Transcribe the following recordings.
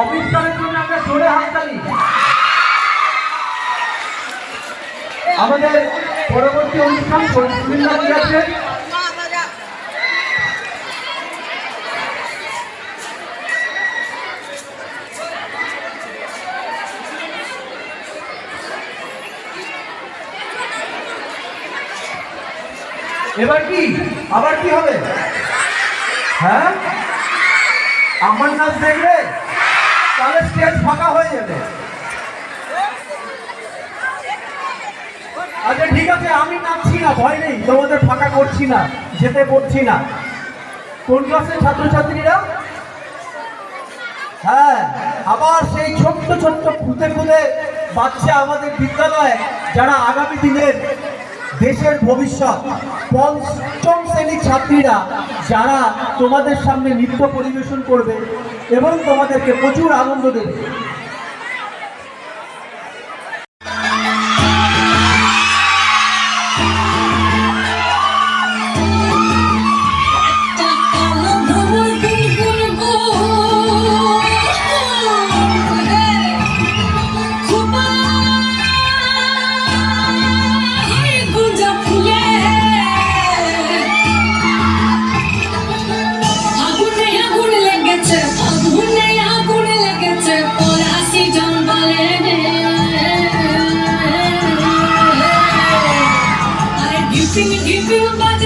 অবিশ্বাসের জন্য আমরা জোরে হাততালি। আমাদের পরবর্তী অনুষ্ঠান সুনীল আছে? এবার কি? আবার কি হবে? হ্যাঁ? আমার নাচ দেখবে? তাহলে স্টেজ ফাঁকা হয়ে যাবে। আচ্ছা ঠিক আছে, আমি নাচছি না, ভয় নেই, তোমাদের ফাঁকা করছি না, যেতে পড়ছি না। কোন ক্লাসের ছাত্রছাত্রীরা? হ্যাঁ আবার সেই ছোট্ট ছোট্ট খুদে খুদে বাচ্চা আমাদের বিদ্যালয়ে, যারা আগামী দিনের দেশের ভবিষ্যৎ, পঞ্চম শ্রেণির ছাত্রীরা, যারা তোমাদের সামনে নৃত্য পরিবেশন করবে এবং তোমাদেরকে প্রচুর আনন্দ দেবে। Give me, you feel my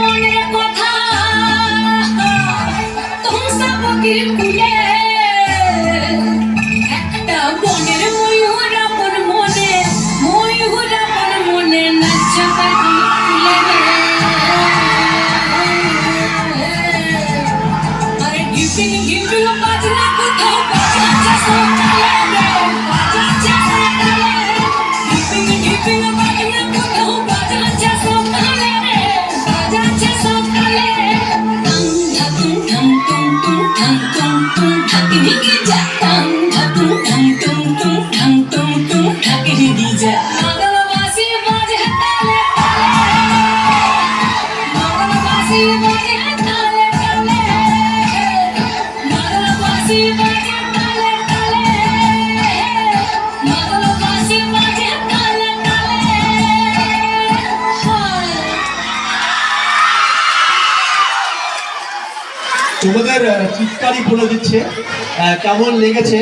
মনের কথা। তুলসাবতীর ফুলে একটা বনের ময়ূর আপন মনে ময়ূর মনে নাচা তোমাদের চিৎকারই বলে দিচ্ছে। কেমন লেগেছে?